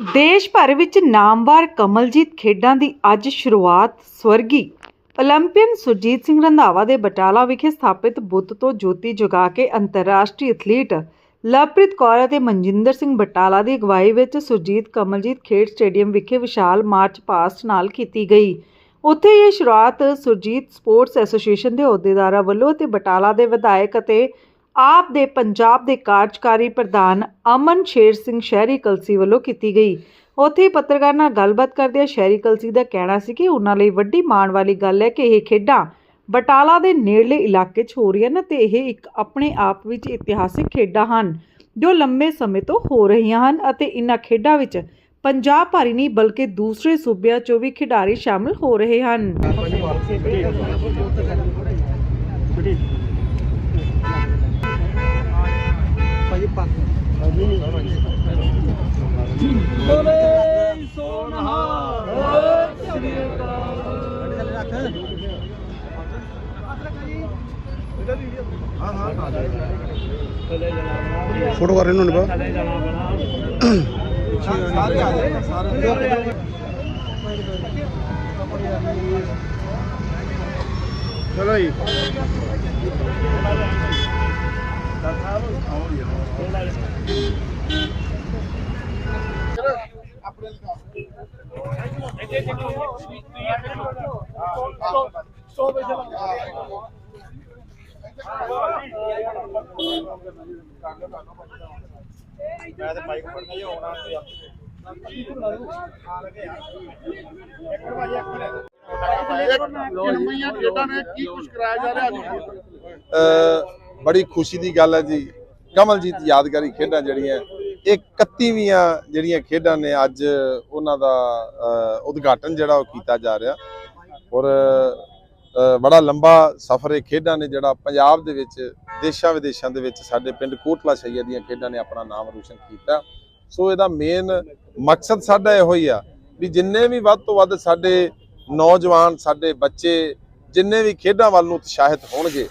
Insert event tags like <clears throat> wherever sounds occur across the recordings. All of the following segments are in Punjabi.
ਦੇਸ਼ ਭਰ ਵਿੱਚ ਨਾਮਵਾਰ ਕਮਲਜੀਤ ਖੇਡਾਂ ਦੀ ਅੱਜ ਸ਼ੁਰੂਆਤ ਸਵਰਗੀ 올림ਪੀਅਨ ਸੁਰਜੀਤ ਸਿੰਘ ਰੰਧਾਵਾ ਦੇ ਬਟਾਲਾ ਵਿਖੇ ਸਥਾਪਿਤ ਬੁੱਤ ਤੋਂ ਜੋਤੀ ਜਗਾ ਕੇ ਅੰਤਰਰਾਸ਼ਟਰੀ ਐਥਲੀਟ ਲਵਪ੍ਰੀਤ ਕੌਰ ਅਤੇ ਮਨਜਿੰਦਰ ਸਿੰਘ ਬਟਾਲਾ ਦੀ ਅਗਵਾਈ ਵਿੱਚ ਸੁਰਜੀਤ ਕਮਲਜੀਤ ਖੇਡ ਸਟੇਡੀਅਮ ਵਿਖੇ ਵਿਸ਼ਾਲ ਮਾਰਚ ਪਾਸਟ ਨਾਲ ਕੀਤੀ ਗਈ। ਉੱਥੇ ਇਹ ਸ਼ੁਰੂਆਤ ਸੁਰਜੀਤ ਸਪੋਰਟਸ ਐਸੋਸੀਏਸ਼ਨ ਦੇ ਅਹੁਦੇਦਾਰਾਂ ਵੱਲੋਂ ਅਤੇ ਬਟਾਲਾ ਦੇ ਵਿਧਾਇਕ ਅਤੇ ਆਪ ਦੇ ਪੰਜਾਬ ਦੇ ਕਾਰਜਕਾਰੀ ਪ੍ਰਧਾਨ ਅਮਨ ਸ਼ੇਰ ਸਿੰਘ ਸ਼ਹਿਰੀ ਕਲਸੀ ਵੱਲੋਂ ਕੀਤੀ ਗਈ। ਉੱਥੇ ਪੱਤਰਕਾਰ ਨਾਲ ਗੱਲਬਾਤ ਕਰਦਿਆਂ ਸ਼ਹਿਰੀ ਕਲਸੀ ਦਾ ਕਹਿਣਾ ਸੀ ਕਿ ਉਹਨਾਂ ਲਈ ਵੱਡੀ ਮਾਣ ਵਾਲੀ ਗੱਲ ਹੈ ਕਿ ਇਹ ਖੇਡਾਂ ਬਟਾਲਾ ਦੇ ਨੇੜਲੇ ਇਲਾਕੇ 'ਚ ਹੋ ਰਹੀਆਂ ਨੇ ਤੇ ਇਹ ਇੱਕ ਆਪਣੇ ਆਪ ਵਿੱਚ ਇਤਿਹਾਸਿਕ ਖੇਡਾਂ ਹਨ ਜੋ ਲੰਮੇ ਸਮੇਂ ਤੋਂ ਹੋ ਰਹੀਆਂ ਹਨ ਅਤੇ ਇਨ੍ਹਾਂ ਖੇਡਾਂ ਵਿੱਚ ਪੰਜਾਬ ਭਰ ਹੀ ਨਹੀਂ ਬਲਕਿ ਦੂਸਰੇ ਸੂਬਿਆਂ 'ਚੋਂ ਵੀ ਖਿਡਾਰੀ ਸ਼ਾਮਲ ਹੋ ਰਹੇ ਹਨ। ਫੋਟੋ ਕਰ ਰਹੇ ਨੇ ਬਾ ਸਾਰੇ ਆ ਜਾਏ ਸਾਰੇ ਚਲੋ ਜੀ ਮੈਂ ਤੇ ਮਾਈਕ ਫੜਨਾ ਹੀ ਹੋਣਾ ਤੇ ਕਿੰਨੀਆਂ ਖੇਡਾਂ ਨੇ ਕੀ ਕੁਝ ਕਰਾਇਆ ਜਾ ਰਿਹਾ ਅੱਜ ਬੜੀ ਖੁਸ਼ੀ ਦੀ ਗੱਲ ਹੈ ਜੀ। ਕਮਲਜੀਤ ਯਾਦਗਾਰੀ ਖੇਡਾਂ ਜਿਹੜੀਆਂ, ਇਹ 31ਵੀਆਂ ਜਿਹੜੀਆਂ ਖੇਡਾਂ ਨੇ ਅੱਜ ਉਹਨਾਂ ਦਾ ਉਦਘਾਟਨ ਜਿਹੜਾ ਉਹ ਕੀਤਾ ਜਾ ਰਿਹਾ। ਔਰ ਬੜਾ ਲੰਬਾ ਸਫ਼ਰ ਇਹ ਖੇਡਾਂ ਨੇ ਜਿਹੜਾ ਪੰਜਾਬ ਦੇ ਵਿੱਚ, ਦੇਸ਼ਾਂ ਵਿਦੇਸ਼ਾਂ ਦੇ ਵਿੱਚ ਸਾਡੇ ਪਿੰਡ ਕੋਟਲਾ ਸ਼ਈਆ ਦੀਆਂ ਖੇਡਾਂ ਨੇ ਆਪਣਾ ਨਾਮ ਰੋਸ਼ਨ ਕੀਤਾ। ਸੋ ਇਹਦਾ ਮੇਨ ਮਕਸਦ ਸਾਡਾ ਇਹੋ ਹੀ ਆ ਵੀ ਜਿੰਨੇ ਵੀ ਵੱਧ ਤੋਂ ਵੱਧ ਸਾਡੇ ਨੌਜਵਾਨ, ਸਾਡੇ ਬੱਚੇ ਜਿੰਨੇ ਵੀ ਖੇਡਾਂ ਵੱਲ ਨੂੰ ਉਤਸ਼ਾਹਿਤ ਹੋਣਗੇ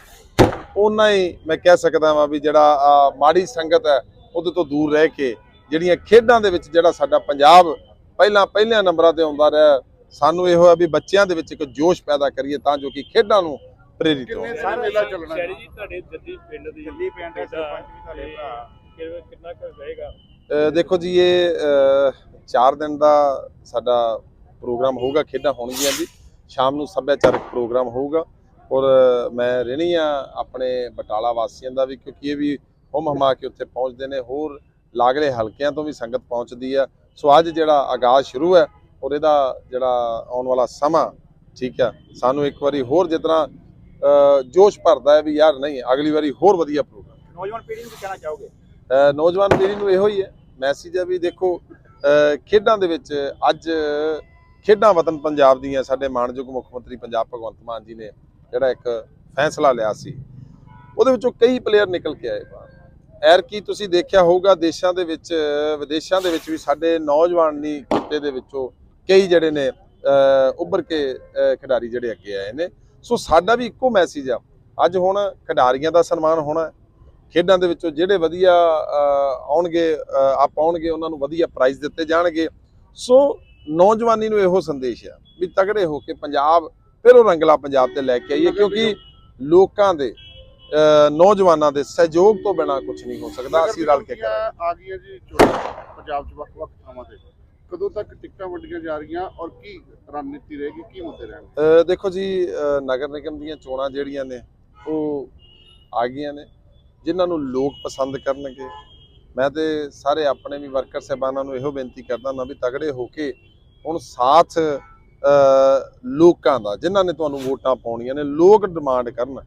ਉਹਨਾਂ ਹੀ ਮੈਂ ਕਹਿ ਸਕਦਾ ਵਾਂ ਵੀ ਜਿਹੜਾ ਮਾੜੀ ਸੰਗਤ ਹੈ ਉਹਦੇ ਤੋਂ ਦੂਰ ਰਹਿ ਕੇ ਜਿਹੜੀਆਂ ਖੇਡਾਂ ਦੇ ਵਿੱਚ ਜਿਹੜਾ ਸਾਡਾ ਪੰਜਾਬ ਪਹਿਲਾਂ ਪਹਿਲਿਆਂ ਨੰਬਰਾਂ ਤੇ ਆਉਂਦਾ ਰਿਹਾ ਸਾਨੂੰ ਇਹੋ ਹੈ ਵੀ ਬੱਚਿਆਂ ਦੇ ਵਿੱਚ ਇੱਕ ਜੋਸ਼ ਪੈਦਾ ਕਰੀਏ ਤਾਂ ਜੋ ਕਿ ਖੇਡਾਂ ਨੂੰ ਪ੍ਰੇਰਿਤ ਕਿੰਨੇ ਹੋਣ ਦਿਨ ਮੇਲਾ ਚੱਲਣਾ ਸ਼ੈਰੀ ਜੀ ਤੁਹਾਡੇ ਜੱਦੀ ਪਿੰਡ ਦੀ ਜੱਦੀ ਪਿੰਡ ਦੇ ਸਰਪੰਚ ਵੀ ਤੁਹਾਡੇ ਭਰਾ। ਕਿੰਨਾ ਕਿੰਨਾ ਕੁ ਰਹੇਗਾ? ਦੇਖੋ ਜੀ ਇਹ 4 ਦਿਨ ਦਾ ਸਾਡਾ ਪ੍ਰੋਗਰਾਮ ਹੋਊਗਾ ਖੇਡਾਂ ਹੋਣਗੀਆਂ ਜੀ। ਸ਼ਾਮ ਨੂੰ ਸੱਭਿਆਚਾਰਕ ਪ੍ਰੋਗਰਾਮ ਹੋਊਗਾ। ਔਰ ਮੈਂ ਰਹਿਣੀ ਆ ਆਪਣੇ ਬਟਾਲਾ ਵਾਸੀਆਂ ਦਾ ਵੀ ਕਿਉਂਕਿ ਇਹ ਵੀ ਹੁਮ ਹਮਾ ਕੇ ਉੱਥੇ ਪਹੁੰਚਦੇ ਨੇ। ਹੋਰ ਲਾਗਲੇ ਹਲਕਿਆਂ ਤੋਂ ਵੀ ਸੰਗਤ ਪਹੁੰਚਦੀ ਆ। ਸੋ ਅੱਜ ਜਿਹੜਾ ਆਗਾਜ਼ ਸ਼ੁਰੂ ਹੈ ਔਰ ਇਹਦਾ ਜਿਹੜਾ ਆਉਣ ਵਾਲਾ ਸਮਾਂ ਠੀਕ ਆ ਸਾਨੂੰ ਇੱਕ ਵਾਰੀ ਹੋਰ ਜਿਤਨਾ ਜੋਸ਼ ਭਰਦਾ ਹੈ ਵੀ ਯਾਰ ਨਹੀਂ ਅਗਲੀ ਵਾਰੀ ਹੋਰ ਵਧੀਆ ਪ੍ਰੋਗਰਾਮ। ਨੌਜਵਾਨ ਪੀੜ੍ਹੀ ਨੂੰ ਕੀ ਕਹਿਣਾ ਚਾਹੋਗੇ? ਨੌਜਵਾਨ ਪੀੜ੍ਹੀ ਨੂੰ ਇਹੋ ਹੀ ਹੈ। ਮੈਸੇਜ ਹੈ ਵੀ ਦੇਖੋ ਖੇਡਾਂ ਦੇ ਵਿੱਚ ਅੱਜ ਖੇਡਾਂ ਵਤਨ ਪੰਜਾਬ ਦੀਆਂ ਸਾਡੇ ਮਾਣਯੋਗ ਮੁੱਖ ਮੰਤਰੀ ਪੰਜਾਬ ਭਗਵੰਤ ਮਾਨ ਜੀ ਨੇ ਜਿਹੜਾ ਇੱਕ ਫੈਸਲਾ ਲਿਆ ਸੀ ਉਹਦੇ ਵਿੱਚੋਂ ਕਈ ਪਲੇਅਰ ਨਿਕਲ ਕੇ ਆਏ। ਐਰ ਕੀ ਤੁਸੀਂ ਦੇਖਿਆ ਹੋਊਗਾ ਦੇਸ਼ਾਂ ਦੇ ਵਿੱਚ ਵਿਦੇਸ਼ਾਂ ਦੇ ਵਿੱਚ ਵੀ ਸਾਡੇ ਨੌਜਵਾਨ ਨੀ ਖਿੱਤੇ ਦੇ ਵਿੱਚੋਂ ਕਈ ਜਿਹੜੇ ਨੇ ਅਹ ਉੱਭਰ ਕੇ ਖਿਡਾਰੀ ਜਿਹੜੇ ਅੱਗੇ ਆਏ ਨੇ। ਸੋ ਸਾਡਾ ਵੀ ਇੱਕੋ ਮੈਸੇਜ ਆ। ਅੱਜ ਹੁਣ ਖਿਡਾਰੀਆਂ ਦਾ ਸਨਮਾਨ ਹੋਣਾ ਖੇਡਾਂ ਦੇ ਵਿੱਚੋਂ ਜਿਹੜੇ ਵਧੀਆ ਅਹ, ਆਉਣਗੇ ਅਹ, ਆਪ ਆਉਣਗੇ ਉਹਨਾਂ ਨੂੰ ਵਧੀਆ ਪ੍ਰਾਈਜ਼ ਦਿੱਤੇ ਜਾਣਗੇ। ਸੋ ਨੌਜਵਾਨੀ ਨੂੰ ਇਹੋ ਸੰਦੇਸ਼ ਆ ਵੀ ਤਗੜੇ ਹੋ ਕੇ ਪੰਜਾਬ ਫਿਰ ਉਹ ਰੰਗਲਾ ਪੰਜਾਬ ਤੇ ਲੈ ਕੇ ਆਈਏ ਕਿਉਂਕਿ ਲੋਕਾਂ ਦੇ ਨੌਜਵਾਨਾਂ ਦੇ ਸਹਿਯੋਗ ਤੋਂ ਬਿਨਾ ਕੁਝ ਨਹੀਂ ਹੋ ਸਕਦਾ ਅਸੀਂ ਰਲ ਕੇ ਕਰਾਂਗੇ। ਆ ਗਈਆਂ ਜੀ ਚੋਣਾਂ ਪੰਜਾਬ 'ਚ ਵੱਖ-ਵੱਖ ਥਾਵਾਂ ਤੇ ਕਦੋਂ ਤੱਕ ਟਿਕਟਾਂ ਵੰਡੀਆਂ ਜਾ ਰਹੀਆਂ ਔਰ ਕੀ ਰਣਨੀਤੀ ਰਹੇਗੀ ਕੀ ਮੁੱਦੇ ਰਹਿਣਗੇ? ਦੇਖੋ ਜੀ ਨਗਰ ਨਿਗਮ ਦੀਆਂ ਚੋਣਾਂ ਜਿਹੜੀਆਂ ਨੇ ਉਹ ਆ ਗਈਆਂ ਨੇ ਜਿਨ੍ਹਾਂ ਨੂੰ ਲੋਕ ਪਸੰਦ ਕਰਨਗੇ। ਮੈਂ ਤੇ ਸਾਰੇ ਆਪਣੇ ਵੀ ਵਰਕਰ ਸਹਿਬਾਨਾਂ ਨੂੰ ਇਹੋ ਬੇਨਤੀ ਕਰਦਾ ਨਾ ਵੀ ਤਗੜੇ ਹੋ ਕੇ ਹੁਣ ਸਾਥ ਲੋਕਾਂ ਦਾ ਜਿਨ੍ਹਾਂ ਨੇ ਤੁਹਾਨੂੰ ਵੋਟਾਂ ਪਾਉਣੀਆਂ ਨੇ ਲੋਕ ਡਿਮਾਂਡ ਕਰਨ।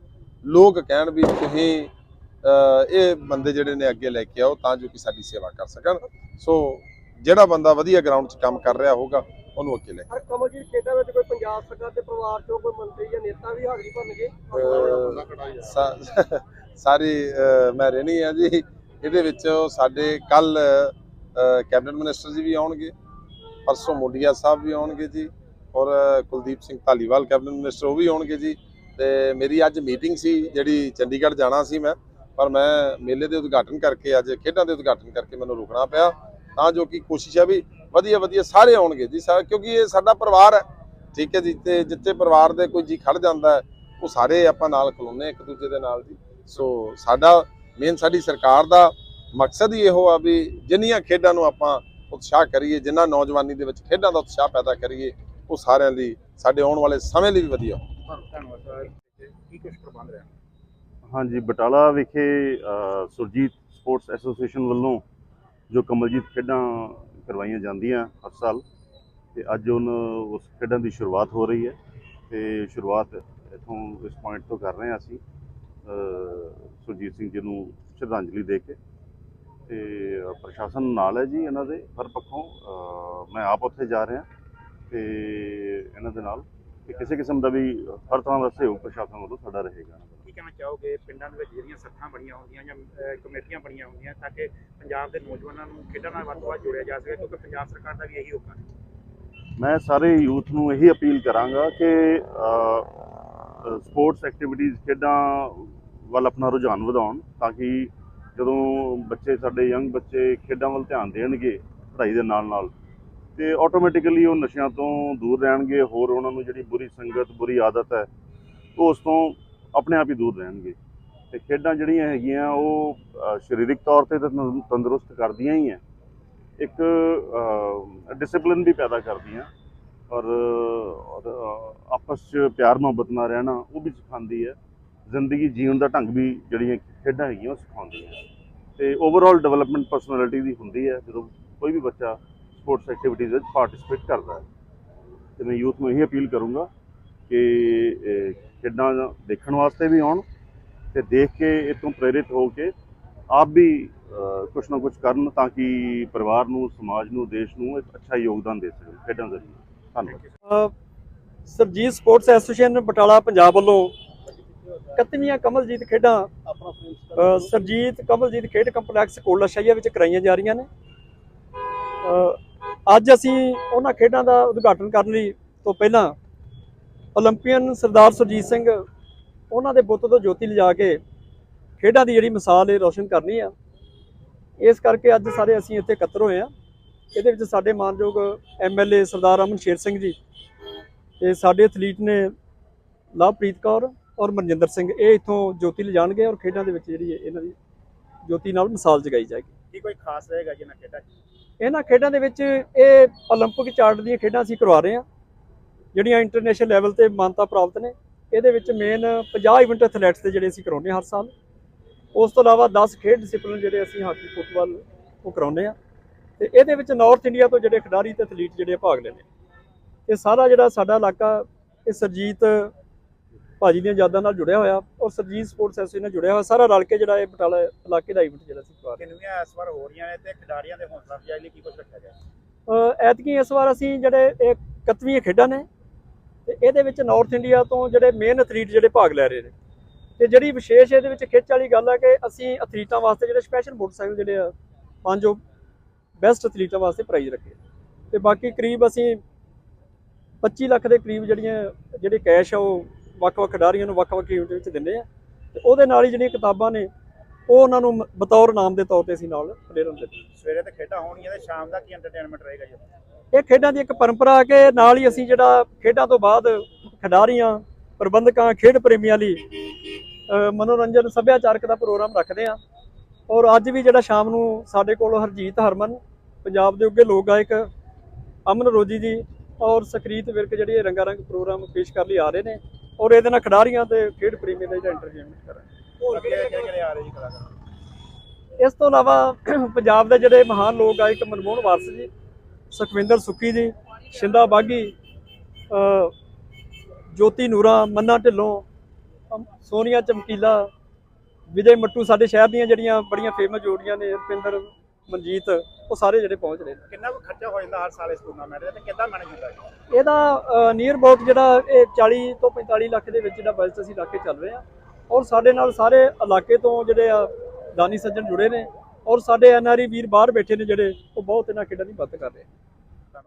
ਲੋਕ ਕਹਿਣ ਵੀ ਤੁਸੀਂ ਇਹ ਬੰਦੇ ਜਿਹੜੇ ਨੇ ਅੱਗੇ ਲੈ ਕੇ ਆਓ ਤਾਂ ਜੋ ਕਿ ਸਾਡੀ ਸੇਵਾ ਕਰ ਸਕਣ। ਸੋ ਜਿਹੜਾ ਬੰਦਾ ਵਧੀਆ ਗਰਾਊਂਡ 'ਚ ਕੰਮ ਕਰ ਰਿਹਾ ਹੋਊਗਾ ਉਹਨੂੰ ਅੱਗੇ ਲੈ ਹਰ ਕਮਲਜੀਤ ਖੇਡਾਂ ਵਿੱਚ ਕੋਈ ਪੰਜਾਬ ਸਰਕਾਰ ਦੇ ਪਰਿਵਾਰ ਚੋਂ ਕੋਈ ਮੰਤਰੀ ਜਾਂ ਨੇਤਾ ਵੀ ਹਾਜ਼ਰੀ ਭਰਨਗੇ? <laughs> ਸਾਰੀ ਮੈਂ ਰਹਿਣੀ ਆ ਜੀ। ਇਹਦੇ ਵਿੱਚ ਸਾਡੇ ਕੱਲ ਕੈਬਨਿਟ ਮਿਨਿਸਟਰ ਜੀ ਵੀ ਆਉਣਗੇ ਪਰਸੋਂ ਮੋਡੀਆ ਸਾਹਿਬ ਵੀ ਆਉਣਗੇ ਜੀ। ਔਰ ਕੁਲਦੀਪ ਸਿੰਘ ਧਾਲੀਵਾਲ, ਕੈਬਨਿਟ ਮਿਨਿਸਟਰ, ਉਹ ਵੀ ਆਉਣਗੇ ਜੀ। ਤੇ ਮੇਰੀ ਅੱਜ ਮੀਟਿੰਗ ਸੀ, ਜਿਹੜੀ ਚੰਡੀਗੜ੍ਹ ਜਾਣਾ ਸੀ ਮੈਂ। ਪਰ ਮੈਂ ਮੇਲੇ ਦੇ ਉਦਘਾਟਨ ਕਰਕੇ, ਅੱਜ ਖੇਡਾਂ ਦੇ ਉਦਘਾਟਨ ਕਰਕੇ ਮੈਨੂੰ ਰੁਕਣਾ ਪਿਆ। ਤਾਂ ਜੋ ਕਿ ਕੋਸ਼ਿਸ਼ ਹੈ ਵੀ ਵਧੀਆ ਵਧੀਆ ਸਾਰੇ ਆਉਣਗੇ ਜੀ। ਸਾ- ਕਿਉਂਕਿ ਇਹ ਸਾਡਾ ਪਰਿਵਾਰ ਹੈ। ਠੀਕ ਹੈ ਜੀ, ਤੇ ਜਿੱਥੇ ਪਰਿਵਾਰ ਦੇ ਕੋਈ ਜੀ ਖੜ ਜਾਂਦਾ ਹੈ, ਉਹ ਸਾਰੇ ਆਪਾਂ ਨਾਲ ਖਲੋਨੇ ਇੱਕ ਦੂਜੇ ਦੇ ਨਾਲ ਜੀ। ਸੋ ਸਾਡਾ, ਮੇਨ ਸਾਡੀ ਸਰਕਾਰ ਦਾ ਮਕਸਦ ਹੀ ਇਹੋ ਆ ਵੀ ਜਿੰਨੀਆਂ ਖੇਡਾਂ ਨੂੰ ਆਪਾਂ ਉਤਸ਼ਾਹ ਕਰੀਏ, ਜਿੰਨਾ ਨੌਜਵਾਨੀ ਦੇ ਵਿੱਚ ਖੇਡਾਂ ਦਾ ਉਤਸ਼ਾਹ ਪੈਦਾ ਕਰੀਏ ਉਹ ਸਾਰਿਆਂ ਲਈ ਸਾਡੇ ਆਉਣ ਵਾਲੇ ਸਮੇਂ ਲਈ ਵੀ ਵਧੀਆ ਧੰਨਵਾਦ ਸਰ। ਕੀ ਕੁਝ ਪ੍ਰਬੰਧ ਰਿਹਾ? ਹਾਂਜੀ ਬਟਾਲਾ ਵਿਖੇ ਅ, ਸੁਰਜੀਤ ਸਪੋਰਟਸ ਐਸੋਸੀਏਸ਼ਨ ਵੱਲੋਂ ਜੋ ਕਮਲਜੀਤ ਖੇਡਾਂ ਕਰਵਾਈਆਂ ਜਾਂਦੀਆਂ ਹਰ ਸਾਲ ਤੇ ਅੱਜ ਉਹਨ ਉਸ ਖੇਡਾਂ ਦੀ ਸ਼ੁਰੂਆਤ ਹੋ ਰਹੀ ਹੈ ਤੇ ਸ਼ੁਰੂਆਤ ਇਥੋਂ ਇਸ ਪੁਆਇੰਟ ਤੋਂ ਕਰ ਰਹੇ ਹਾਂ ਅਸੀਂ ਅ, ਸੁਰਜੀਤ ਸਿੰਘ ਜੀ ਨੂੰ ਸ਼ਰਧਾਂਜਲੀ ਦੇ ਕੇ ਤੇ ਪ੍ਰਸ਼ਾਸਨ ਨਾਲ ਹੈ ਜੀ ਇਹਨਾਂ ਦੇ ਹਰ ਪੱਖੋਂ ਅ, ਮੈਂ ਆਪ ਉੱਥੇ ਜਾ ਰਿਹਾ ਤੇ ਇਹਨਾਂ ਦੇ ਨਾਲ ਤੇ ਕਿਸੇ ਕਿਸਮ ਦਾ ਵੀ ਹਰ ਤਰ੍ਹਾਂ ਦਾ ਸਹਿਯੋਗ ਪ੍ਰਸ਼ਾਸਨ ਵੱਲੋਂ ਸਾਡਾ ਰਹੇਗਾ। ਕੀ ਕਹਿਣਾ ਚਾਹੋਗੇ? ਪਿੰਡਾਂ ਦੇ ਵਿੱਚ ਜਿਹੜੀਆਂ ਸੱਥਾਂ ਬਣੀਆਂ ਹੁੰਦੀਆਂ ਜਾਂ ਕਮੇਟੀਆਂ ਬਣੀਆਂ ਹੁੰਦੀਆਂ ਤਾਂ ਕਿ ਪੰਜਾਬ ਦੇ ਨੌਜਵਾਨਾਂ ਨੂੰ ਖੇਡਾਂ ਨਾਲ ਵੱਧ ਤੋਂ ਵੱਧ ਜੋੜਿਆ ਜਾ ਸਕੇ ਕਿਉਂਕਿ ਪੰਜਾਬ ਸਰਕਾਰ ਦਾ ਵੀ ਇਹੀ ਹੁਕਮ ਹੈ। ਮੈਂ ਸਾਰੇ ਯੂਥ ਨੂੰ ਇਹੀ ਅਪੀਲ ਕਰਾਂਗਾ ਕਿ ਸਪੋਰਟਸ ਐਕਟੀਵਿਟੀਜ਼ ਖੇਡਾਂ ਵੱਲ ਆਪਣਾ ਰੁਝਾਨ ਵਧਾਉਣ ਤਾਂ ਕਿ ਜਦੋਂ ਬੱਚੇ ਸਾਡੇ ਯੰਗ ਬੱਚੇ ਖੇਡਾਂ ਵੱਲ ਧਿਆਨ ਦੇਣਗੇ ਪੜ੍ਹਾਈ ਦੇ ਨਾਲ ਨਾਲ ਤੇ ਆਟੋਮੈਟਿਕਲੀ ਉਹ ਨਸ਼ਿਆਂ ਤੋਂ ਦੂਰ ਰਹਿਣਗੇ ਹੋਰ ਉਹਨਾਂ ਨੂੰ ਜਿਹੜੀ ਬੁਰੀ ਸੰਗਤ ਬੁਰੀ ਆਦਤ ਹੈ ਉਹ ਉਸ ਤੋਂ ਆਪਣੇ ਆਪ ਹੀ ਦੂਰ ਰਹਿਣਗੇ। ਤੇ ਖੇਡਾਂ ਜਿਹੜੀਆਂ ਹੈਗੀਆਂ ਉਹ ਅ, ਸਰੀਰਕ ਤੌਰ ਤੇ ਤਾਂ ਤੰਦਰੁਸਤ ਕਰਦੀਆਂ ਹੀ ਹੈ। ਇੱਕ ਡਿਸਪਲਿਨ ਵੀ ਪੈਦਾ ਕਰਦੀਆਂ। ਔਰ ਆਪਸ 'ਚ ਪਿਆਰ ਮੁਹੱਬਤ ਨਾਲ ਰਹਿਣਾ ਉਹ ਵੀ ਸਿਖਾਉਂਦੀ ਹੈ। ਜ਼ਿੰਦਗੀ ਜੀਣ ਦਾ ਢੰਗ ਵੀ ਜਿਹੜੀਆਂ ਖੇਡਾਂ ਹੈਗੀਆਂ ਉਹ ਸਿਖਾਉਂਦੀਆਂ ਤੇ ਓਵਰਆਲ ਡਿਵੈਲਪਮੈਂਟ ਪਰਸਨੈਲਿਟੀ ਦੀ ਹੁੰਦੀ ਹੈ। ਜਦੋਂ ਕੋਈ ਵੀ ਬੱਚਾ ਸਪੋਰਟਸ ਐਕਟੀਵਿਟੀਜ਼ ਵਿੱਚ ਪਾਰਟਿਸਿਪੇਟ ਕਰਦਾ ਹੈ। ਤੇ ਮੈਂ ਯੂਥ ਨੂੰ ਇਹ ਅਪੀਲ ਕਰੂੰਗਾ ਕਿ ਖੇਡਾਂ ਦੇਖਣ ਵਾਸਤੇ ਵੀ ਆਉਣ ਤੇ ਦੇਖ ਕੇ ਇਹ ਤੋਂ ਪ੍ਰੇਰਿਤ ਹੋ ਕੇ ਆਪ ਵੀ ਅ, ਕੁਛ ਨਾ ਕੁਛ ਕਰਨ ਤਾਂ ਕਿ ਪਰਿਵਾਰ ਨੂੰ ਸਮਾਜ ਨੂੰ ਦੇਸ਼ ਨੂੰ ਇੱਕ ਅੱਛਾ ਯੋਗਦਾਨ ਦੇ ਸਕਣ ਖੇਡਾਂ ਜ਼ਰੀਏ। ਧੰਨਵਾਦ। ਸਰਜੀਤ ਸਪੋਰਟਸ ਐਸੋਸੀਏਸ਼ਨ ਬਟਾਲਾ ਪੰਜਾਬ ਵੱਲੋਂ 31ਵੀਆਂ ਕਮਲਜੀਤ ਖੇਡਾਂ ਅ, ਸਰਜੀਤ ਕਮਲਜੀਤ ਖੇਡ ਕੰਪਲੈਕਸ ਕੋਲਾ ਵਿੱਚ ਕਰਾਈਆਂ ਜਾ ਰਹੀਆਂ ਨੇ। ਅੱਜ ਅਸੀਂ ਉਹਨਾਂ ਖੇਡਾਂ ਦਾ ਉਦਘਾਟਨ ਕਰਨ ਲਈ ਤੋਂ ਪਹਿਲਾਂ 올림ਪੀਅਨ ਸਰਦਾਰ ਸੁਰਜੀਤ ਸਿੰਘ ਉਹਨਾਂ ਦੇ ਬੁੱਤ ਤੋਂ ਜੋਤੀ ਲਿਜਾ ਕੇ ਖੇਡਾਂ ਦੀ ਜਿਹੜੀ ਮਿਸਾਲ ਇਹ ਰੋਸ਼ਨ ਕਰਨੀ ਆ। ਇਸ ਕਰਕੇ ਅੱਜ ਸਾਰੇ ਅਸੀਂ ਇੱਥੇ ਇਕੱਤਰ ਹੋਏ ਆ। ਇਹਦੇ ਵਿੱਚ ਸਾਡੇ ਮਾਨਯੋਗ ਐਮਐਲਏ ਸਰਦਾਰ ਅਮਨ ਸ਼ੇਰ ਸਿੰਘ ਜੀ ਤੇ ਸਾਡੇ ਐਥਲੀਟ ਨੇ ਲਵਪ੍ਰੀਤ ਕੌਰ ਔਰ ਮਨਜਿੰਦਰ ਸਿੰਘ। ਇਹ ਇਥੋਂ ਜੋਤੀ ਲਿਜਾਣਗੇ ਔਰ ਖੇਡਾਂ ਦੇ ਵਿੱਚ ਜਿਹੜੀ ਇਹਨਾਂ ਦੀ ਜੋਤੀ ਨਾਲ ਮਿਸਾਲ ਜਗਾਈ ਜਾਏਗੀ। ਕੀ ਕੋਈ ਖਾਸ ਰਹੇਗਾ ਜੀ ਨਾ ਖੇਡਾਂ ਇਹਨਾਂ ਖੇਡਾਂ ਦੇ ਵਿੱਚ ਇਹ 올림픽 ਚਾਰਟ ਦੀਆਂ ਖੇਡਾਂ ਅਸੀਂ ਕਰਵਾ ਰਹੇ ਹਾਂ ਜਿਹੜੀਆਂ ਇੰਟਰਨੈਸ਼ਨਲ ਲੈਵਲ ਤੇ ਮਾਨਤਾ ਪ੍ਰਾਪਤ ਨੇ ਇਹਦੇ ਵਿੱਚ ਮੇਨ 50 ਇਵੈਂਟ ਐਥਲੈਟਸ ਦੇ ਜਿਹੜੇ ਅਸੀਂ ਕਰਾਉਂਦੇ ਹਾਂ ਹਰ ਸਾਲ ਉਸ ਤੋਂ ਇਲਾਵਾ 10 ਖੇਡ ਡਿਸਪਲਿਨ ਜਿਹੜੇ ਅਸੀਂ ਹਾਕੀ ਫੁੱਟਬਾਲ ਉਹ ਕਰਾਉਂਦੇ ਹਾਂ ਤੇ ਇਹਦੇ ਵਿੱਚ ਨਾਰਥ ਇੰਡੀਆ ਤੋਂ ਜਿਹੜੇ ਖਿਡਾਰੀ ਤੇ ਐਥਲੀਟ ਜਿਹੜੇ ਭਾਗ ਲੈਂਦੇ ਇਹ ਸਾਰਾ ਜਿਹੜਾ ਸਾਡਾ ਇਲਾਕਾ ਇਹ ਸਰਜੀਤ ਭਾਜੀ ਦੀਆਂ ਯਾਦਾਂ ਨਾਲ ਜੁੜਿਆ ਹੋਇਆ ਔਰ ਸਰਜੀਤ ਸਪੋਰਟਸ ਐਸੋਸੀਏਸ਼ਨ ਨਾਲ ਜੁੜਿਆ ਹੋਇਆ ਸਾਰਾ ਰਲ ਕੇ ਜਿਹੜਾ ਇਹ ਬਟਾਲਾ ਇਲਾਕੇ ਦਾ ਇਵੈਂਟ ਜਿਹੜਾ ਅਸੀਂ ਕਰਵਾ ਕਿੰਨੀਆਂ ਇਸ ਵਾਰ ਹੋ ਰਹੀਆਂ ਨੇ ਤੇ ਖਿਡਾਰੀਆਂ ਦੇ ਹੌਸਲਾ ਅਫਜ਼ਾਈ ਲਈ ਕੀ ਕੁਝ ਰੱਖਿਆ ਗਿਆ? ਐਤਕੀ ਇਸ ਵਾਰ ਅਸੀਂ ਜਿਹੜੇ ਇਹ 31ਵੀਂ ਖੇਡਾਂ ਨੇ ਤੇ ਇਹਦੇ ਵਿੱਚ ਨਾਰਥ ਇੰਡੀਆ ਤੋਂ ਜਿਹੜੇ ਮੇਨ ਐਥਲੀਟ ਜਿਹੜੇ ਭਾਗ ਲੈ ਰਹੇ ਨੇ। ਤੇ ਜਿਹੜੀ ਵਿਸ਼ੇਸ਼ ਇਹਦੇ ਵਿੱਚ ਖਿੱਚ ਵਾਲੀ ਗੱਲ ਹੈ ਕਿ ਅਸੀਂ ਐਥਲੀਟਾਂ ਵਾਸਤੇ ਜਿਹੜੇ ਸਪੈਸ਼ਲ ਮੋਟਰਸਾਈਕਲ ਜਿਹੜੇ ਆ ਪੰਜ ਉਹ ਬੈਸਟ ਐਥਲੀਟਾਂ ਵਾਸਤੇ ਪ੍ਰਾਈਜ਼ ਰੱਖੇ। ਤੇ ਬਾਕੀ ਕਰੀਬ ਅਸੀਂ 25 ਲੱਖ ਦੇ ਕਰੀਬ ਜਿਹੜੀਆਂ ਜਿਹੜੇ ਕੈਸ਼ ਆ ਉਹ ਵੱਖ-ਵੱਖ ਖਿਡਾਰੀਆਂ ਨੂੰ ਵੱਖ-ਵੱਖ ਇਵੈਂਟ ਵਿੱਚ ਦਿੰਦੇ ਆ। ਤੇ ਉਹਦੇ ਨਾਲ ਹੀ ਜਿਹੜੀਆਂ ਕਿਤਾਬਾਂ ਨੇ ਉਹ ਉਹਨਾਂ ਨੂੰ ਬਤੌਰ ਨਾਮ ਦੇ ਤੌਰ ਤੇ ਅਸੀਂ ਨਾਲ ਪਲੇਅਰਾਂ ਦਿੰਦੇ ਸਵੇਰੇ ਤੇ ਖੇਡਾਂ ਹੋਣਗੀਆਂ ਤੇ ਸ਼ਾਮ ਦਾ ਕੀ ਐਂਟਰਟੇਨਮੈਂਟ ਰਹੇਗਾ ਜੀ? ਇਹ ਖੇਡਾਂ ਦੀ ਇੱਕ ਪਰੰਪਰਾ ਕਿ ਨਾਲ ਹੀ ਅਸੀਂ ਜਿਹੜਾ ਖੇਡਾਂ ਤੋਂ ਬਾਅਦ ਖਿਡਾਰੀਆਂ ਪ੍ਰਬੰਧਕਾਂ ਖੇਡ ਪ੍ਰੇਮੀਆਂ ਲਈ ਮਨੋਰੰਜਨ ਸੱਭਿਆਚਾਰਕ ਦਾ ਪ੍ਰੋਗਰਾਮ ਰੱਖਦੇ ਆ ਔਰ ਅੱਜ ਵੀ ਜਿਹੜਾ ਸ਼ਾਮ ਨੂੰ ਸਾਡੇ ਕੋਲ ਹਰਜੀਤ ਹਰਮਨ ਪੰਜਾਬ ਦੇ ਉੱਗੇ ਲੋਕ ਗਾਇਕ ਅਮਨ ਰੋਜੀ ਜੀ ਔਰ ਸਕਰੀਤ ਵਿਰਕ ਜਿਹੜੇ ਇਹ ਰੰਗਾ ਰੰਗ ਪ੍ਰੋਗਰਾਮ ਪੇਸ਼ ਕਰਨ ਲਈ ਆ ਰਹੇ ਨੇ ਔਰ ਇਹਦੇ ਨਾਲ ਖਿਡਾਰੀਆਂ ਤੇ ਖੇਡ ਪ੍ਰੇਮੀਆਂ ਦਾ ਜਿਹੜਾ ਐਂਟਰਟੇਨਮੈਂਟ ਕਰਾਂਗੇ। ਹੋਰ ਕਿਹੜੇ ਕਿਹੜੇ ਆ ਰਹੇ ਜੀ ਕਲਾਕਾਰ? ਇਸ ਤੋਂ ਇਲਾਵਾ <clears throat> ਪੰਜਾਬ ਦੇ ਜਿਹੜੇ ਮਹਾਨ ਲੋਕ ਗਾਇਕ ਮਨਮੋਹਨ ਵਾਰਸ ਜੀ ਸੁਖਵਿੰਦਰ ਸੁੱਖੀ ਜੀ ਸ਼ਿੰਦਾ ਬਾਗੀ ਅ, ਜੋਤੀ ਨੂਰਾ ਮੰਨਾ ਢਿੱਲੋਂ ਸੋਨੀਆ ਚਮਕੀਲਾ ਵਿਜੇ ਮੱਟੂ ਸਾਡੇ ਸ਼ਹਿਰ ਦੀਆਂ ਜਿਹੜੀਆਂ ਬੜੀਆਂ ਫੇਮਸ ਜੋੜੀਆਂ ਨੇ ਰੁਪਿੰਦਰ ਮਨਜੀਤ ਉਹ ਸਾਰੇ ਜਿਹੜੇ ਪਹੁੰਚ ਰਹੇ ਨੇ। ਕਿੰਨਾ ਕੁ ਖਰਚਾ ਹੋ ਜਾਂਦਾ ਹਰ ਸਾਲ ਇਸ ਟੂਰਨਾਮੈਂਟ ਦੇ ਤੇ ਕਿੱਦਾਂ ਮੈਨੇਜ ਹੁੰਦਾ ਜੀ ਇਹਦਾ ਨੀਅਰ ਅਬਾਊਟ ਜਿਹੜਾ ਇਹ 40 ਤੋਂ 45 ਲੱਖ ਦੇ ਵਿੱਚ ਜਿਹੜਾ ਬਜਟ ਅਸੀਂ ਲਾ ਕੇ ਚੱਲ ਰਹੇ ਹਾਂ। ਔਰ ਸਾਡੇ ਨਾਲ ਸਾਰੇ ਇਲਾਕੇ ਤੋਂ ਜਿਹੜੇ ਆ ਦਾਨੀ ਸੱਜਣ ਜੁੜੇ ਨੇ। ਔਰ ਸਾਡੇ ਐਨਆਰਈ ਵੀਰ ਬਾਹਰ ਬੈਠੇ ਨੇ ਜਿਹੜੇ ਉਹ ਬਹੁਤ ਇਹਨਾਂ ਖੇਡਾਂ ਦੀ ਮਦਦ ਕਰ ਰਹੇ ਆ